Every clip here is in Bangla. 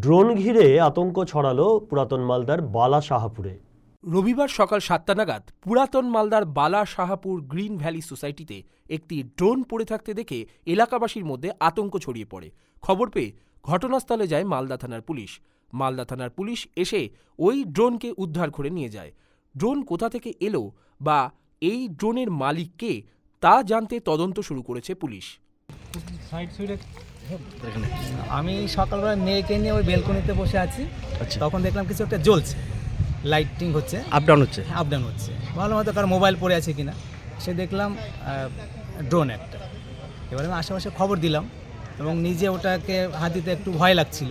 ড্রোন ঘিরে আতঙ্ক ছড়ালো পুরাতন মালদার বালা শাহাপুরে। রবিবার সকাল সাতটা নাগাদ পুরাতন মালদার বালা শাহাপুর গ্রিন ভ্যালি সোসাইটিতে একটি ড্রোন পড়ে থাকতে দেখে এলাকাবাসীর মধ্যে আতঙ্ক ছড়িয়ে পড়ে। খবর পেয়ে ঘটনাস্থলে যায় মালদা থানার পুলিশ। মালদা থানার পুলিশ এসে ওই ড্রোনকে উদ্ধার করে নিয়ে যায়। ড্রোন কোথা থেকে এলো বা এই ড্রোনের মালিক কে তা জানতে তদন্ত শুরু করেছে পুলিশ। আমি সকালবেলা মেয়েকে নিয়ে ওই বেলকনিতে বসে আছি। আচ্ছা। তখন দেখলাম কিছু একটা জ্বলছে। লাইটিং হচ্ছে। আপ ডাউন হচ্ছে? আপ ডাউন হচ্ছে। ভালো মতো কার মোবাইল পড়ে আছে কিনা। সে দেখলাম ড্রোন একটা। এবার আমি আশেপাশে খবর দিলাম এবং নিজে ওটাকে হাত দিতে একটু ভয় লাগছিল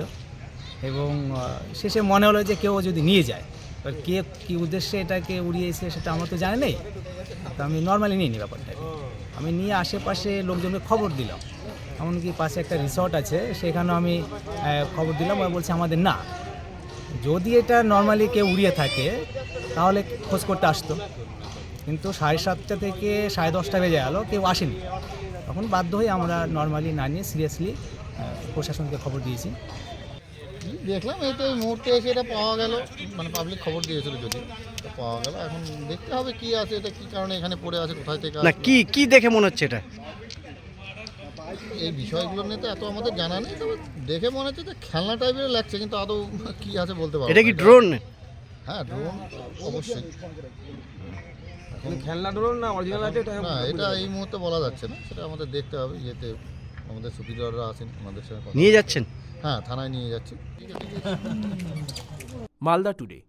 এবং শেষে মনে হলো যে কেউ যদি নিয়ে যায় এবার কে কী উদ্দেশ্যে এটাকে উড়িয়েছে সেটা আমার তো জানা নেই। তো আমি নর্মালি নিয়ে নিই ব্যাপারটাকে। আমি নিয়ে আশেপাশে লোকজনকে খবর দিলাম। এমনকি পাশে একটা রিসর্ট আছে সেখানেও আমি খবর দিলাম। ওরা বলছে আমাদের না। যদি এটা নর্মালি কেউ উড়িয়ে থাকে তাহলে খোঁজ করতে আসতো। কিন্তু সাড়ে সাতটা থেকে সাড়ে দশটা বেজে গেলো কেউ আসেনি। তখন বাধ্য হয়ে আমরা নর্মালি না নিয়ে সিরিয়াসলি প্রশাসনকে খবর দিয়েছি। দেখলাম এই তো এই মুহূর্তে এসে এটা পাওয়া গেল। মানে পাবলিক খবর দিয়েছিল যদি তো পাওয়া গেল। এখন দেখতে হবে কি আছে এটা কি কারণে এখানে পড়ে আছে কোথায় থেকে না। কি কি দেখে মনে হচ্ছে এটা? এই বিষয়গুলো নিয়ে তো এত আমাদের জানা নেই তবে দেখে মনে হচ্ছে যে খেলনা টাইপের লাগছে কিন্তু আদৌ কি আছে বলতে পারব এটা কি ড্রোন হ্যাঁ ড্রোন অবশ্যই। খেলনা ড্রোন না অরিজিনাল আছে না এটা এই মুহূর্তে বলা যাচ্ছে না সেটা আমাদের দেখতে হবে যেতে আমাদের সুপিরিয়ররা আছেন আমাদের সঙ্গে কথা নিয়ে যাচ্ছেন? হ্যাঁ থানায় নিয়ে যাচ্ছি। মালদা টুডে।